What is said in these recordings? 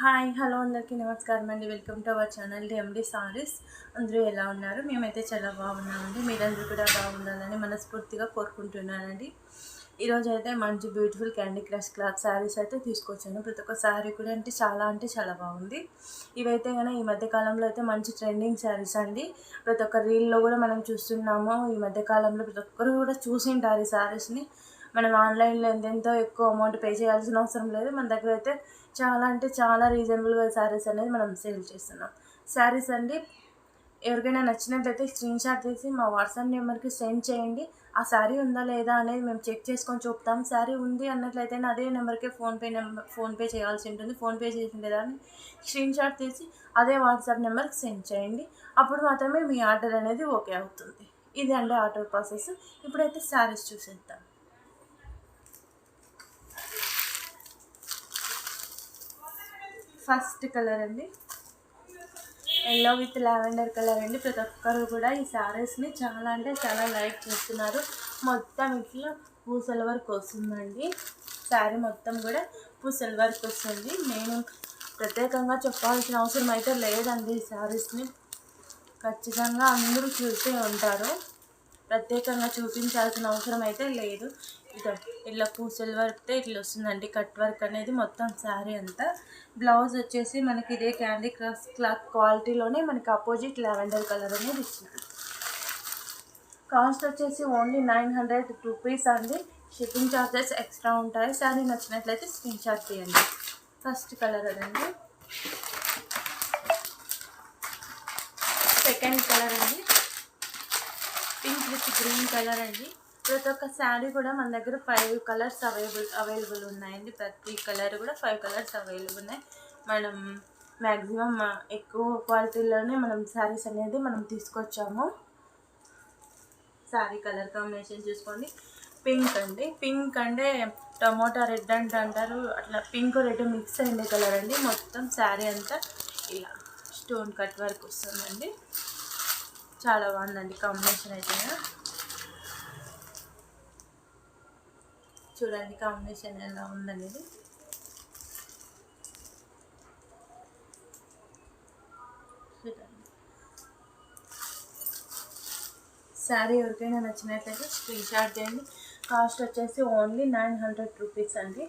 Hi hello అందరికీ నమస్కారం అండి. Welcome to our channel DMD saris అందరూ ఎలా ఉన్నారు? మేమైతే చాలా బాగున్నామండి. మీరందరూ కూడా బాగుండాలని మనస్ఫూర్తిగా కోరుకుంటున్నానండి. ఈరోజు అయితే మంచి beautiful candy crush cloth saris అయితే తీసుకొచ్చాను. ప్రతి ఒక్క శారీ కూడా అంటే చాలా అంటే చాలా బాగుంది. ఇవైతే కానీ ఈ మధ్యకాలంలో అయితే మంచి ట్రెండింగ్ శారీస్ అండి. ప్రతి ఒక్క రీల్లో కూడా మనం చూస్తున్నాము. ఈ మధ్యకాలంలో ప్రతి ఒక్కరు కూడా చూసింటారు ఈ శారీస్ని మనం ఆన్లైన్లో ఎంతెంతో ఎక్కువ అమౌంట్ పే చేయాల్సిన అవసరం లేదు. మన దగ్గర అయితే చాలా అంటే చాలా రీజనబుల్గా శారీస్ అనేది మనం సేల్ చేస్తున్నాం. శారీస్ అండి ఎవరికైనా నచ్చినట్లయితే స్క్రీన్ షాట్ తీసి మా వాట్సాప్ నెంబర్కి సెండ్ చేయండి. ఆ శారీ ఉందా లేదా అనేది మేము చెక్ చేసుకొని చూపుతాం. శారీ ఉంది అన్నట్లయితే అదే నెంబర్కే ఫోన్పే నెంబర్ ఫోన్పే చేయాల్సి ఉంటుంది. ఫోన్పే చేసిన దాన్ని స్క్రీన్ షాట్ తీసి అదే వాట్సాప్ నెంబర్కి సెండ్ చేయండి. అప్పుడు మాత్రమే మీ ఆర్డర్ అనేది ఓకే అవుతుంది. ఇది అండి ఆర్డర్ ప్రాసెస్. ఇప్పుడైతే శారీస్ చూసేద్దాం. ఫస్ట్ కలర్ అండి. ఎల్లో విత్ లావెండర్ కలర్ అండి. ప్రతి ఒక్కరు కూడా ఈ శారీస్ని చాలా అంటే చాలా లైక్ చేస్తున్నారు. మొత్తం ఇట్లా పూసల వరకు వస్తుందండి. శారీ మొత్తం కూడా పూసల వరకు వస్తుంది. నేను ప్రత్యేకంగా చెప్పాల్సిన అవసరం అయితే లేదండి ఈ శారీస్ని ఖచ్చితంగా అందరూ చూసే ఉంటారు. ప్రత్యేకంగా చూపించాల్సిన అవసరం అయితే లేదు. ఇట్లా ఇట్లా పూసల వర్క్తో ఇట్లా వస్తుందండి. కట్ వర్క్ అనేది మొత్తం శారీ అంతా. బ్లౌజ్ వచ్చేసి మనకి ఇదే క్యాండీ క్రాస్ క్లాత్ క్వాలిటీలోనే మనకి అపోజిట్ లావెండర్ కలర్ అనేది ఇచ్చింది కాస్ట్ వచ్చేసి ఓన్లీ నైన్ హండ్రెడ్ రూపీస్ అండి. షిప్పింగ్ ఛార్జెస్ ఎక్స్ట్రా ఉంటాయి. శారీ నచ్చినట్లయితే స్క్రీన్ షాట్ తీయండి. ఫస్ట్ కలర్ అదండి. సెకండ్ కలర్ అండి. పింక్ విత్ గ్రీన్ కలర్ అండి. ప్రతి ఒక్క శారీ కూడా మన దగ్గర ఫైవ్ కలర్స్ అవైలబుల్ అవైలబుల్ ఉన్నాయండి. ప్రతి కలర్ కూడా ఫైవ్ కలర్స్ అవైలబుల్ ఉన్నాయి. మనం మ్యాక్సిమం ఎక్కువ క్వాలిటీలోనే మనం శారీస్ అనేది మనం తీసుకొచ్చాము. శారీ కలర్ కాంబినేషన్ చూసుకోండి. పింక్ అండి. పింక్ అంటే టమోటా రెడ్ అంటే అంటారు. అట్లా పింక్ రెడ్ మిక్స్ అయ్యే కలర్ అండి. మొత్తం శారీ అంతా ఇలా స్టోన్ కట్ వర్క్ వస్తుందండి. చాలా బాగుందండి కాంబినేషన్ అయితే. చూడండి కాంబినేషన్ ఎలా ఉందనేది. శారీ ఎవరికైనా నచ్చినట్లయితే స్క్రీన్ షాట్ చేయండి. కాస్ట్ వచ్చేసి ఓన్లీ నైన్ హండ్రెడ్ రూపీస్ అండి.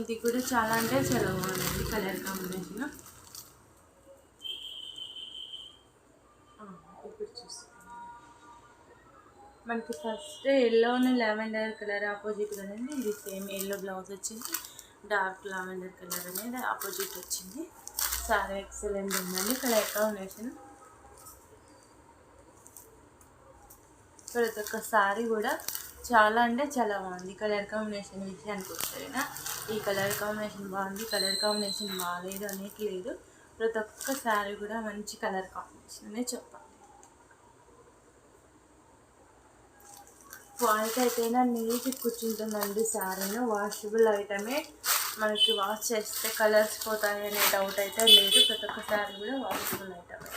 ఇది కూడా చాలా అంటే చాలా బాగుంది కలర్ కాంబినేషన్. ఇప్పుడు చూస్తాం మనకి ఫస్ట్ ఎల్లోని లావెండర్ కలర్ ఆపోజిట్ కదండి ఇది సేమ్ ఎల్లో బ్లౌజ్ వచ్చింది. డార్క్ లావెండర్ కలర్ అనేది ఆపోజిట్ వచ్చింది. సారీ ఎక్సలెంట్ ఉందండి కలర్ కాంబినేషన్ ప్రతి ఒక్క సారీ కూడా చాలా అంటే చాలా బాగుంది. కలర్ కాంబినేషన్ విషయానికి వస్తేనా ఈ కలర్ కాంబినేషన్ బాగుంది. కలర్ కాంబినేషన్ బాగాలేదు అనేది లేదు. ప్రతి ఒక్క శారీ కూడా మంచి కలర్ కాంబినేషన్ అనే చెప్పాలి. క్వాలిటీ అయితేనా నీట్గా కూర్చుంటుందండి శారీను. వాషబుల్ ఐటమే మనకి వాష్ చేస్తే కలర్స్ పోతాయి అనే డౌట్ అయితే లేదు. ప్రతి ఒక్క శారీ కూడా వాషబుల్ ఐటమే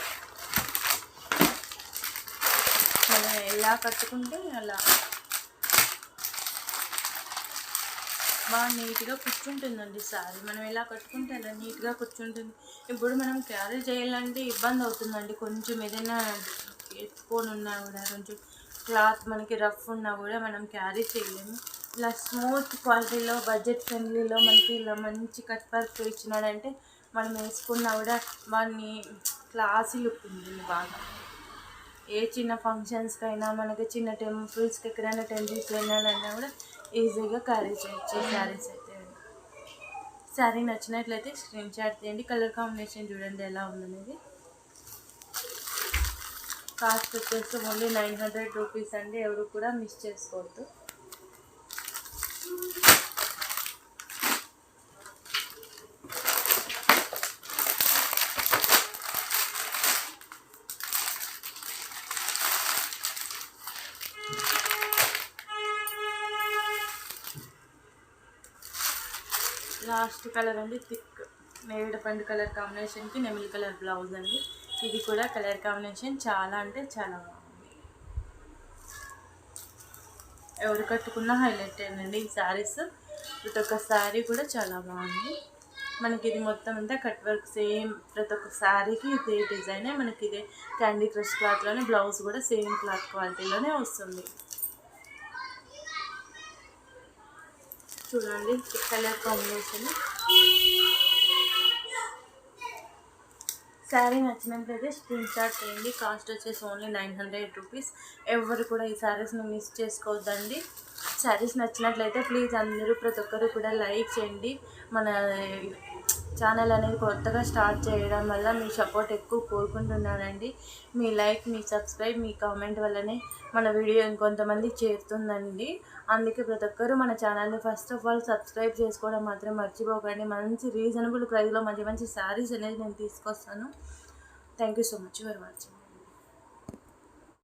మనం ఎలా కట్టుకుంటే అలా బాగా నీట్గా కూర్చుంటుందండి శారీ. మనం ఎలా కట్టుకుంటే అలా నీట్గా కూర్చుంటుంది. ఇప్పుడు మనం క్యారీ చేయాలంటే ఇబ్బంది అవుతుందండి. కొంచెం ఏదైనా ఎత్తుకొని ఉన్నా కూడా కొంచెం క్లాత్ మనకి రఫ్ ఉన్నా కూడా మనం క్యారీ చేయలేము. ఇలా స్మూత్ క్వాలిటీలో బడ్జెట్ ఫ్రెండ్లీలో మనకి ఇలా మంచి కట్ వర్క్ ఇచ్చినాడంటే మనం వేసుకున్నా కూడా వాడిని క్లాసీ లుక్ ఉంటుంది బాగా. ఏ చిన్న ఫంక్షన్స్కైనా మనకి చిన్న టెంపుల్స్కి ఎక్కడైనా టెంపుల్స్కి వెళ్ళాలన్నా కూడా ఈజీగా క్యారీ చేయొచ్చు శారీస్ అయితే శారీ నచ్చినట్లయితే స్క్రీన్ షాట్ తీయండి. కలర్ కాంబినేషన్ చూడండి ఎలా ఉందనేది. కాస్ట్ వచ్చేసి ఓన్లీ నైన్ హండ్రెడ్ రూపీస్ అండి. ఎవరు కూడా మిస్ చేసుకోవద్దు. లాస్ట్ కలర్ అండి థిక్ నేరేడు పండు కలర్ కాంబినేషన్కి నెమిలి కలర్ బ్లౌజ్ అండి. ఇది కూడా కలర్ కాంబినేషన్ చాలా అంటే చాలా బాగుంది. ఎవరు కట్టుకున్న హైలైట్ అండి ఈ శారీస్ ప్రతి ఒక్క శారీ కూడా చాలా బాగుంది. మనకి ఇది మొత్తం అంతా కట్ వర్క్ సేమ్ ప్రతి ఒక్క శారీకి ఇదే డిజైనే మనకి ఇదే క్యాండీ క్రష్ క్లాత్లోనే బ్లౌజ్ కూడా సేమ్ క్లాత్ క్వాలిటీలోనే వస్తుంది. చూడండి కలర్ కాంబినేషన్. శారీ నచ్చినట్లయితే స్క్రీన్ షాట్ చేయండి. కాస్ట్ వచ్చేసి ఓన్లీ నైన్ హండ్రెడ్ రూపీస్. ఎవరు కూడా ఈ శారీస్ని మిస్ చేసుకోవద్దండి. శారీస్ నచ్చినట్లయితే ప్లీజ్ అందరూ ప్రతి ఒక్కరు కూడా లైక్ చేయండి. మన ఛానల్ అనేది కొత్తగా స్టార్ట్ చేయడం వల్ల మీ సపోర్ట్ ఎక్కువ కోరుకుంటున్నానండి. మీ లైక్ మీ సబ్స్క్రైబ్ మీ కామెంట్ వల్లనే మన వీడియో ఇంకొంతమంది చేరుతుందండి. అందుకే ప్రతి ఒక్కరు మన ఛానల్ని ఫస్ట్ ఆఫ్ ఆల్ సబ్స్క్రైబ్ చేసుకోవడం మాత్రం మర్చిపోకండి. మంచి రీజనబుల్ ప్రైస్లో మంచి మంచి శారీస్ అనేది నేను తీసుకొస్తాను. Thank you so much for watching.